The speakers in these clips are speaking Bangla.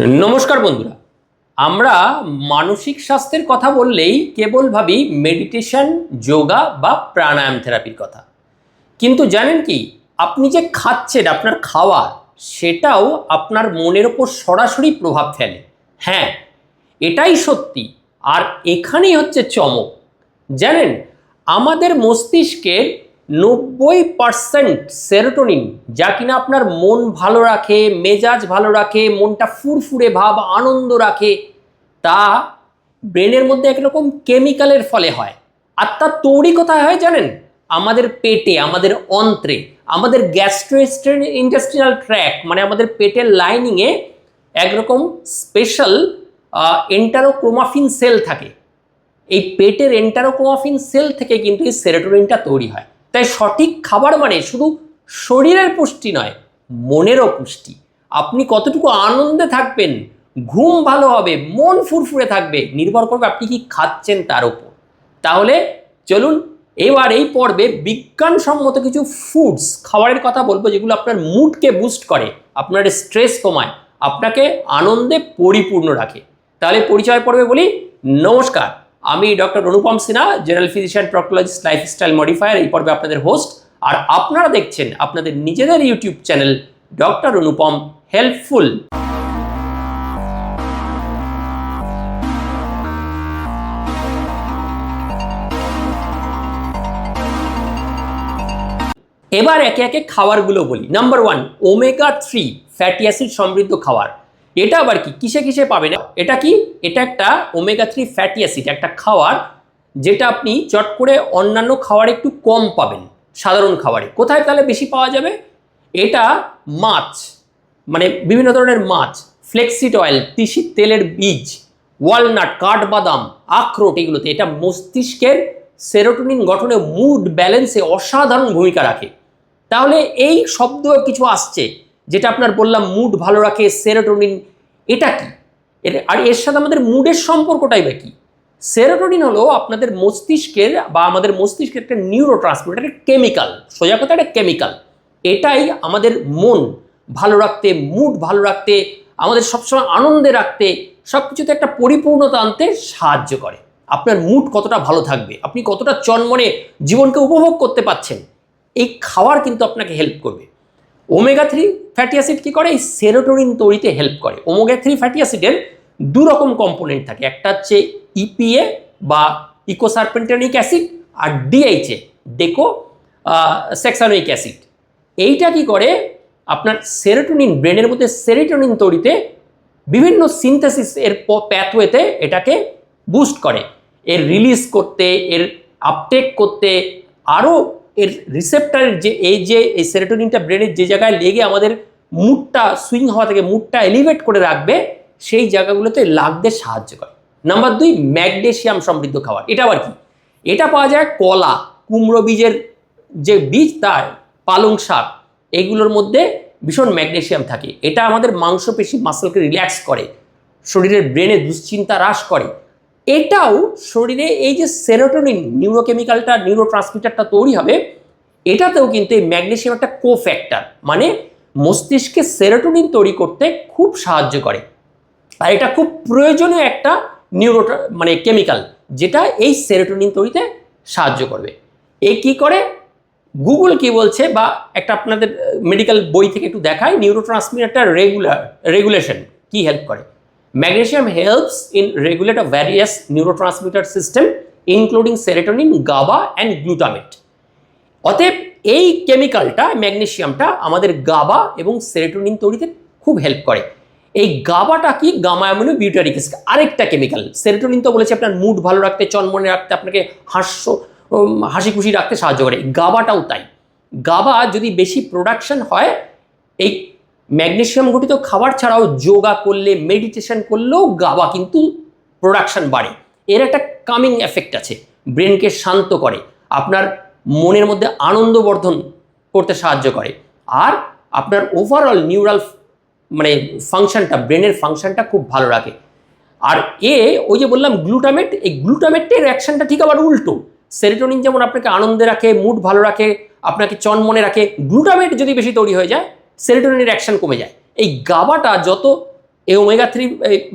নমস্কার বন্ধুরা। আমরা মানসিক স্বাস্থ্যের কথা বললেই কেবল ভাবি মেডিটেশন যোগা বা প্রাণায়াম থেরাপির কথা। কিন্তু জানেন কি, আপনি যে খাচ্ছেন, আপনার খাওয়া, সেটাও আপনার মনের ওপর সরাসরি প্রভাব ফেলে। হ্যাঁ এটাই সত্যি। আর এখানেই হচ্ছে চমক। জানেন, আমাদের মস্তিষ্কের নব্বই পার্সেন্ট সেরোটোনিন যা কিনা আপনার মন ভালো রাখে, মেজাজ ভালো রাখে, মনটা ফুরফুরে ভাব, আনন্দ রাখে, তা ব্রেনের মধ্যে একরকম কেমিক্যালের ফলে হয়। আর তার তৈরি কোথায় হয় জানেন? আমাদের পেটে, আমাদের অন্ত্রে, আমাদের গ্যাস্ট্রো ইন্ডাস্ট্রিয়াল ট্র্যাক মানে আমাদের পেটের লাইনিংয়ে একরকম স্পেশাল এন্টারোক্রোমাফিন সেল থাকে। এই পেটের এন্টারোক্রোমাফিন সেল থেকে কিন্তু এই সেরোটোনিনটা তৈরি হয়। তাই সঠিক খাবার মানে শুধু শরীরের পুষ্টি নয়, মনেরও পুষ্টি। আপনি কতটুকু আনন্দে থাকবেন, ঘুম ভালো হবে, মন ফুরফুরে থাকবে, নির্ভর করবে আপনি কি খাচ্ছেন তার উপর তাহলে চলুন এবার এই পর্বে বিজ্ঞানসম্মত কিছু ফুডস খাবারের কথা বলব যেগুলো আপনার মুডকে বুস্ট করে, আপনার স্ট্রেস কমায়, আপনাকে আনন্দে পরিপূর্ণ রাখে। তাহলে পরিচয় পর্বে বলি, নমস্কার। আমি doctor Anupam Sinha general physician proctologist lifestyle modifier এই পর্বে আপনাদের হোস্ট আর আপনারা দেখছেন আপনাদের নিজেদের YouTube channel doctor Anupam helpful এবার একে একে খাবারগুলো বলি। Number one omega three fatty acid সমৃদ্ধ খাবার। এটা আবার কি? কিসে কিসে পাবেন? এটা কি? এটা একটা ওমেগা থ্রি ফ্যাটি অ্যাসিড একটা খাবার যেটা আপনি চট করে অন্যান্য খাবারে একটু কম পাবেন, সাধারণ খাবারে কোথায় তাহলে বেশি পাওয়া যাবে? এটা মাছ মানে বিভিন্ন ধরনের মাছ ফ্লেক্সিড অয়েল তিসির তেলের বীজ ওয়ালনাট কাঠবাদাম, আখরোট, এগুলোতে। এটা মস্তিষ্কের সেরোটোনিন গঠনে মুড ব্যালেন্সে অসাধারণ ভূমিকা রাখে। তাহলে এই শব্দ কিছু আসছে। যেটা আপনার বললাম মুড ভালো রাখে সেরোটোনিন এটা কি? এর, আর এর সাথে আমাদের মুডের সম্পর্কটাই বা কি? সেরোটোনিন হলো আপনাদের মস্তিষ্কের বা আমাদের মস্তিষ্কের একটা নিউরো ট্রান্সমিটার কেমিক্যাল সোজা কথা একটা কেমিক্যাল এটাই আমাদের মন ভালো রাখতে মুড ভালো রাখতে, আমাদের সবসময় আনন্দে রাখতে সব কিছুতে একটা পরিপূর্ণতা আনতে সাহায্য করে। আপনার মুড কতটা ভালো থাকবে, আপনি কতটা চনমনে জীবনকে উপভোগ করতে পাচ্ছেন এই খাওয়ার কিন্তু আপনাকে হেল্প করবে। ওমেগা থ্রি ফ্যাটি অ্যাসিড কী করে? এই সেরোটোনিন তৈরিতে হেল্প করে। ওমেগা থ্রি ফ্যাটি অ্যাসিডের দু রকম কম্পোনেন্ট থাকে। একটা হচ্ছে ইপিএ বা ইকোসারপেন্টানিক অ্যাসিড আর ডিএইচএ ডেকো সেক্সানোইক অ্যাসিড এইটা কি করে? আপনার সেরোটোনিন ব্রেনের মধ্যে সেরোটোনিন তৈরিতে বিভিন্ন সিনথেসিস এর প্যাথওয়েতে এটাকে বুস্ট করে। এর রিলিজ করতে, এর আপটেক করতে আরও এর রিসেপ্টারের যে, এই যে, এই সেরোটোনিনটা ব্রেনের যে জায়গায় লেগে আমাদের মুডটা সুইং হওয়া থেকে মুডটা এলিভেট করে রাখবে, সেই জায়গাগুলোতে লাগতে সাহায্য করে। নাম্বার দুই ম্যাগনেশিয়াম সমৃদ্ধ খাবার। এটা আবার কি? এটা পাওয়া যায় কলা, কুমড়ো বীজের যে বীজ, তার পালং শাক, এগুলোর মধ্যে ভীষণ ম্যাগনেশিয়াম থাকে। এটা আমাদের মাংসপেশি মাসলকে রিল্যাক্স করে, শরীরের ব্রেনে দুশ্চিন্তা হ্রাস করে। এটাও শরীরে এই যে সেরোটোনিন নিউরোকেমিক্যালটা নিউরো ট্রান্সমিটারটা তৈরি হবে, এটাতেও কিন্তু এই ম্যাগনেশিয়াম একটা কো ফ্যাক্টর মানে মস্তিষ্কে সেরোটোনিন তৈরি করতে খুব সাহায্য করে। আর এটা খুব প্রয়োজনীয় একটা নিউরো মানে কেমিক্যাল যেটা এই সেরোটোনিন তৈরিতে সাহায্য করবে। এই কি করে? গুগল কি বলছে বা একটা আপনাদের মেডিকেল বই থেকে একটু দেখায় নিউরো ট্রান্সমিটার রেগুলার রেগুলেশন কি হেল্প করে? Magnesium helps in regulate a various neurotransmitter system including serotonin, GABA and glutamate. অতএব এই কেমিক্যালটা ম্যাগনেশিয়ামটা আমাদের গাবা এবং সেরেটোনিন তৈরিতে খুব হেল্প করে। এই গাবাটা কি? গামা অ্যামিনো বিউটারিক আরেকটা কেমিক্যাল সেরেটোনিন তো বলেছে আপনার মুড ভালো রাখতে চনমনে রাখতে আপনাকে হাস্য হাসি খুশি রাখতে সাহায্য করে। গাবাটাও তাই। গাবা যদি বেশি প্রোডাকশন হয় এই ম্যাগনেশিয়াম ঘটিত খাবার ছাড়াও যোগা করলে, মেডিটেশন করলেও গাবা কিন্তু প্রোডাকশন বাড়ে। এর একটা কামিং এফেক্ট আছে, ব্রেনকে শান্ত করে, আপনার মনের মধ্যে আনন্দ বর্ধন করতে সাহায্য করে। আর আপনার ওভারঅল নিউরাল মানে ফাংশনটা ব্রেনের ফাংশনটা খুব ভালো রাখে। আর এ, ওই যে বললাম গ্লুটামেট এই গ্লুটামেটের অ্যাকশনটা ঠিক আবার উল্টো। সেরিটোনিন যেমন আপনাকে আনন্দে রাখে মুড ভালো রাখে, আপনাকে চনমনে রাখে গ্লুটামেট যদি বেশি তৈরি হয়ে যায় সেরিটোনিনের অ্যাকশন কমে যায়। এই গাবাটা যত এই ওমেগা থ্রি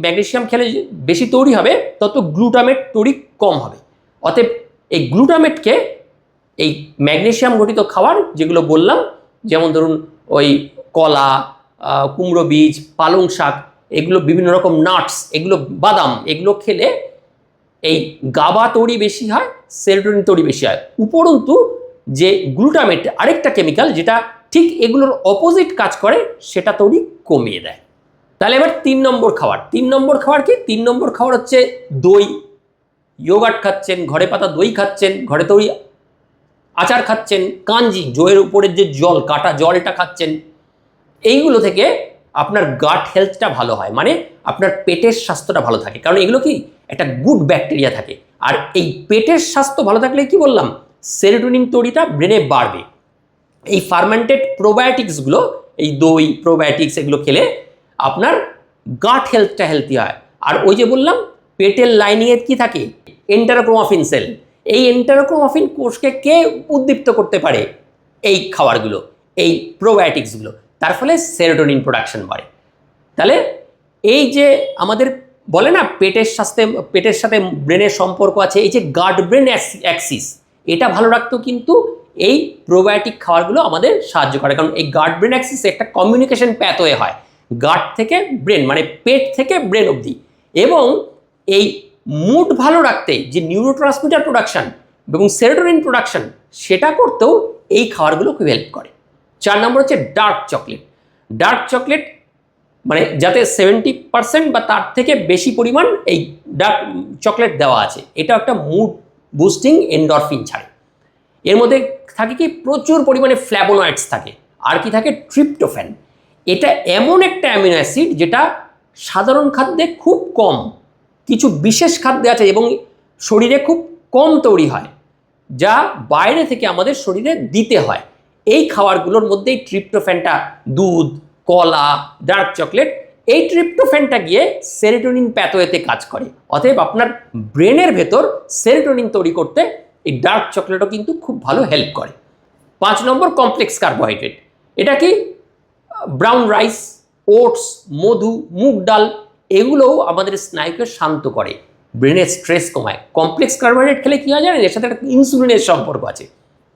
ম্যাগনেসিয়াম খেলে বেশি তৈরি হবে, তত গ্লুটামেট তৈরি কম হবে। অতএব এই গ্লুটামেটকে এই ম্যাগনেসিয়াম গঠিত খাবার যেগুলো বললাম, যেমন ধরুন ওই কলা কুমড়ো বীজ, পালং শাক, এগুলো বিভিন্ন রকম নাটস এগুলো বাদাম, এগুলো খেলে এই গাবা তৈরি বেশি হয় সেরোটোনিন তৈরি বেশি হয়। উপরন্তু যে গ্লুটামেট আরেকটা কেমিক্যাল যেটা ঠিক এগুলোর অপোজিট কাজ করে, সেটা তৈরি কমিয়ে দেয়। তাহলে এবার তিন নম্বর খাবার। তিন নম্বর খাবার কি? তিন নম্বর খাবার হচ্ছে দই। ইয়োগার্ট খাচ্ছেন, ঘরে পাতা দই খাচ্ছেন, ঘরে তৈরি আচার খাচ্ছেন, কাঞ্জি, জয়ের উপরের যে জল, কাটা জলটা খাচ্ছেন, এইগুলো থেকে আপনার গাট হেলথটা ভালো হয়। মানে আপনার পেটের স্বাস্থ্যটা ভালো থাকে। কারণ এগুলো কি? একটা গুড ব্যাকটেরিয়া থাকে। আর এই পেটের স্বাস্থ্য ভালো থাকলে কি বললাম? সেরোটোনিন তৈরিটা ব্রেনে বাড়বে। এই ফার্মেন্টেড প্রোবায়োটিক্সগুলো এই দই প্রোবায়োটিক্স এগুলো খেলে আপনার গাট হেলথটা হেলদি হয়। আর ওই যে বললাম, পেটের লাইনিংয়ে কি থাকে? এন্টারোক্রোমাফিন সেল এই এন্টারোক্রোমাফিন কোষকে কে উদ্দীপ্ত করতে পারে? এই খাবারগুলো, এই প্রোবায়োটিক্সগুলো তার ফলে সেরোটোনিন প্রোডাকশন বাড়ে। তাহলে এই যে আমাদের বলে না, পেটের স্বাস্থ্যে, পেটের সাথে ব্রেনের সম্পর্ক আছে, এই যে গার্ড ব্রেন অ্যাক্সিস এটা ভালো রাখতেও কিন্তু এই প্রোবায়োটিক খাবারগুলো আমাদের সাহায্য করে। কারণ এই গার্ড ব্রেন অ্যাক্সিস একটা কমিউনিকেশন প্যাথওয়ে হয়। গার্ড থেকে ব্রেন মানে পেট থেকে ব্রেন অবধি। এবং এই মুড ভালো রাখতে যে নিউরো ট্রান্সমিটার প্রোডাকশন এবং সেরোটোনিন প্রোডাকশান সেটা করতেও এই খাবারগুলো খুব হেল্প করে। চার নম্বর হচ্ছে ডার্ক চকলেট ডার্ক চকলেট মানে যাতে সেভেন্টি পার্সেন্ট বা তার থেকে বেশি পরিমাণ এই ডার্ক চকলেট দেওয়া আছে। এটা একটা মুড বুস্টিং এন্ডরফিন ছাড়ে। এর মধ্যে থাকে কি? প্রচুর পরিমাণে ফ্ল্যাবোনয়েডস থাকে। আর কি থাকে? ট্রিপ্টোফ্যান এটা এমন একটা অ্যামিনো অ্যাসিড যেটা সাধারণ খাদ্যে খুব কম। কিছু বিশেষ খাদ্যে আছে এবং শরীরে খুব কম তৈরি হয়, যা বাইরে থেকে আমাদের শরীরে দিতে হয়। এই খাবারগুলোর মধ্যে এই ট্রিপ্টোফ্যানটা দুধ, কলা ডার্ক চকলেট এই ট্রিপ্টোফ্যানটা গিয়ে সেরিটোনিন প্যাথওয়েতে কাজ করে। অতএব আপনার ব্রেনের ভেতর সেরিটোনিন তৈরি করতে এই ডার্ক চকলেটও কিন্তু খুব ভালো হেল্প করে। পাঁচ নম্বর কমপ্লেক্স কার্বোহাইড্রেট এটা কি? ব্রাউন রাইস ওটস মধু, মুগ ডাল, এগুলোও আমাদের স্নায়ুকে শান্ত করে ব্রেনের স্ট্রেস কমায়। কমপ্লেক্স কার্বোহাইড্রেট খেলে কী হয় জানেন? এর সাথে একটা ইনসুলিনের সম্পর্ক আছে।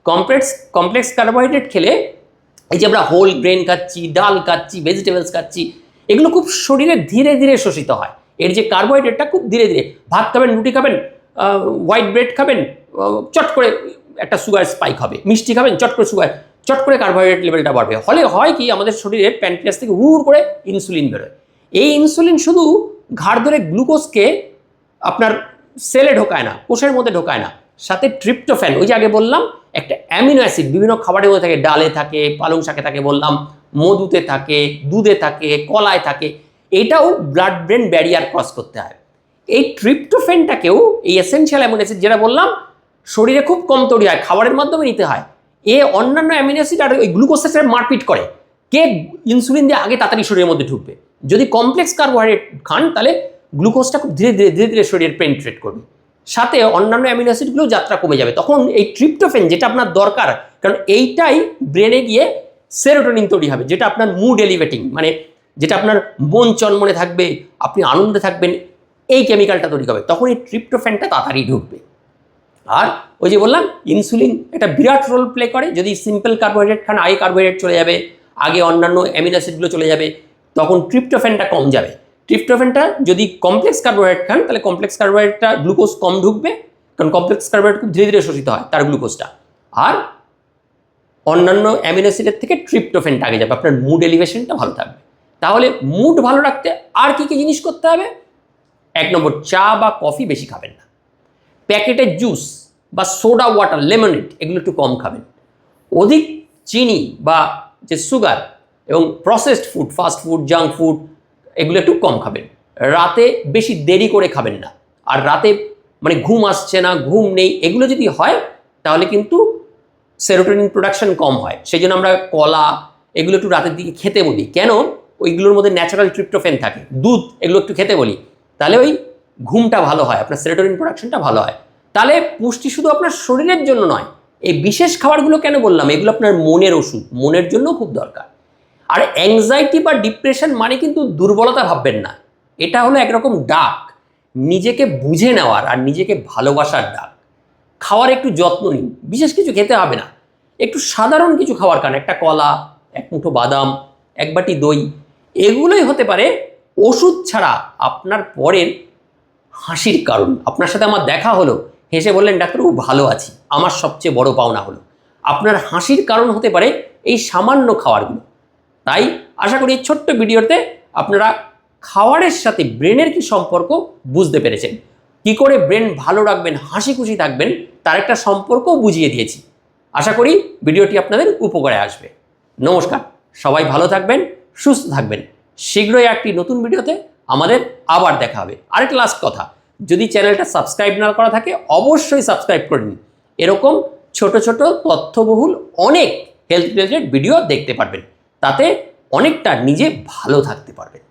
কমপ্লেক্স কমপ্লেক্স কার্বোহাইড্রেট খেলে এই যে আমরা হোল গ্রেন খাচ্ছি, ডাল খাচ্ছি ভেজিটেবলস খাচ্ছি, এগুলো খুব শরীরে ধীরে ধীরে শোষিত হয়। এর যে কার্বোহাইড্রেটটা খুব ধীরে ধীরে, ভাত খাবেন, রুটি খাবেন হোয়াইট ব্রেড খাবেন চট করে একটা সুগার স্পাইক হবে। মিষ্টি খাবেন, চট করে সুগার চট করে কার্বোহাইড্রেট লেভেলটা বাড়বে। ফলে হয় কি, আমাদের শরীরে প্যানক্রিয়াস থেকে হুড় করে ইনসুলিন বেরোয়। এই ইনসুলিন শুধু ঘাড় ধরে গ্লুকোজকে আপনার সেলে ঢোকায় না, কোষের মধ্যে ঢোকায় না, সাথে ট্রিপ্টোফ্যান ওই যে আগে বললাম, একটা অ্যামিনো অ্যাসিড বিভিন্ন খাবারের মধ্যে থাকে, ডালে থাকে, পালং শাকে থাকে বললাম, মধুতে থাকে, দুধে থাকে, কলায় থাকে, এটাও ব্লাড ব্রেন ব্যারিয়ার ক্রস করতে হয়। এই ট্রিপ্টোফেনটাকেও এই এসেনশিয়াল অ্যামিনো অ্যাসিড যেটা বললাম শরীরে খুব কম তৈরি হয়, খাবারের মাধ্যমে নিতে হয়। এ অন্যান্য অ্যামিনো অ্যাসিড আর ওই গ্লুকোজের সাথে মারপিট করে। কে ইনসুলিন দিয়ে আগে তাড়াতাড়ি শরীরের মধ্যে ঢুকবে? যদি কমপ্লেক্স কার্বোহাইড্রেট খান, তাহলে গ্লুকোজটা খুব ধীরে ধীরে ধীরে ধীরে শরীরে পেনিট্রেট করবে। সাথে অন্যান্য অ্যামিনো যাত্রা কমে যাবে। তখন এই ট্রিপ্টোফেন যেটা আপনার দরকার, কারণ এইটাই ব্রেনে গিয়ে সেরোটোনিন তৈরি হবে, যেটা আপনার মুড এলিভেটিং মানে যেটা আপনার মন চনমনে থাকবে, আপনি আনন্দে থাকবেন, এই কেমিক্যালটা তৈরি হবে। তখন এই ট্রিপ্টোফ্যানটা তাড়াতাড়ি ঢুকবে। আর ওই যে বললাম ইনসুলিন একটা বিরাট রোল প্লে করে। যদি সিম্পল কার্বোহাইড্রেট খান আগে কার্বোহাইড্রেট চলে যাবে, আগে অন্যান্য অ্যামিনো অ্যাসিডগুলো চলে যাবে, তখন ট্রিপ্টোফ্যানটা কম যাবে। ট্রিপ্টোফ্যানটা যদি কমপ্লেক্স কার্বোহাইড্রেট খান, তাহলে কমপ্লেক্স কার্বোহাইড্রেটটা গ্লুকোজ কম ঢুকবে, কারণ কমপ্লেক্স কার্বোহাইড্রেট খুব ধীরে ধীরে শোষিত হয় তার গ্লুকোজটা আর অন্যান্য অ্যামিনো অ্যাসিডের থেকে ট্রিপ্টোফেনটা আগে যাবে, আপনার মুড এলিভেশনটা ভালো থাকবে। তাহলে মুড ভালো রাখতে আর কি কি জিনিস করতে হবে? এক নম্বর, চা বা কফি বেশি খাবেন না। প্যাকেটের জুস বা সোডা, ওয়াটার লেমনেড এগুলো একটু কম খাবেন। অধিক চিনি বা যে সুগার এবং processed food fast food junk food এগুলো একটু কম খাবেন। রাতে বেশি দেরি করে খাবেন না। আর রাতে মানে ঘুম আসছে না, ঘুম নেই, এগুলো যদি হয়, তাহলে কিন্তু সেরোটোনিন প্রোডাকশন কম হয়। সেই জন্য আমরা কলা, এগুলো একটু রাতের দিকে খেতে বলি। কেন? ওইগুলোর মধ্যে ন্যাচারাল ট্রিপ্টোফেন থাকে। দুধ, এগুলো একটু খেতে বলি। তাহলে ওই ঘুমটা ভালো হয়, আপনার সেরোটোনিন প্রোডাকশনটা ভালো হয়। তাহলে পুষ্টি শুধু আপনার শরীরের জন্য নয়, এই বিশেষ খাবারগুলো কেন বললাম? এগুলো আপনার মনের ওষুধ, মনের জন্য খুব দরকার। আর অ্যাংজাইটি বা ডিপ্রেশন মানে কিন্তু দুর্বলতা ভাববেন না। এটা হলো একরকম ডাক, নিজেকে বুঝে নেওয়ার আর নিজেকে ভালোবাসার ডাক। খাওয়ার একটু যত্ন নিন, বিশেষ কিছু খেতে হবে না। একটু সাধারণ কিছু খাওয়ার কারণ একটা কলা, এক মুঠো বাদাম, এক বাটি দই, এগুলোই হতে পারে ওষুধ ছাড়া আপনার পরের হাসির কারণ। আপনার সাথে আমার দেখা হলো। হেসে বললেন ডাক্তারবাবু ভালো আছি। আমার সবচেয়ে বড় পাওনা হলো। আপনার হাসির কারণ হতে পারে এই সামান্য খাবারগুলো। তাই আশা করি এই ছোট্ট ভিডিওতে আপনারা খাওয়ারের সাথে ব্রেনের কি সম্পর্ক বুঝতে পেরেছেন। কি করে ব্রেন ভালো রাখবেন, হাসি খুশি থাকবেন, তার একটা সম্পর্কও বুঝিয়ে দিয়েছি। আশা করি ভিডিওটি আপনাদের উপকারে আসবে। নমস্কার। সবাই ভালো থাকবেন, সুস্থ থাকবেন। শীঘ্রই একটি নতুন ভিডিওতে আমাদের আবার দেখা হবে। আরেকটা লাস্ট কথা, যদি চ্যানেলটা সাবস্ক্রাইব না করা থাকে, অবশ্যই সাবস্ক্রাইব করে নিন। এরকম ছোট ছোট তথ্যবহুল অনেক হেলথ রিলেটেড ভিডিও দেখতে পারবেন। তাতে অনেকটা নিজে ভালো থাকতে পারবেন।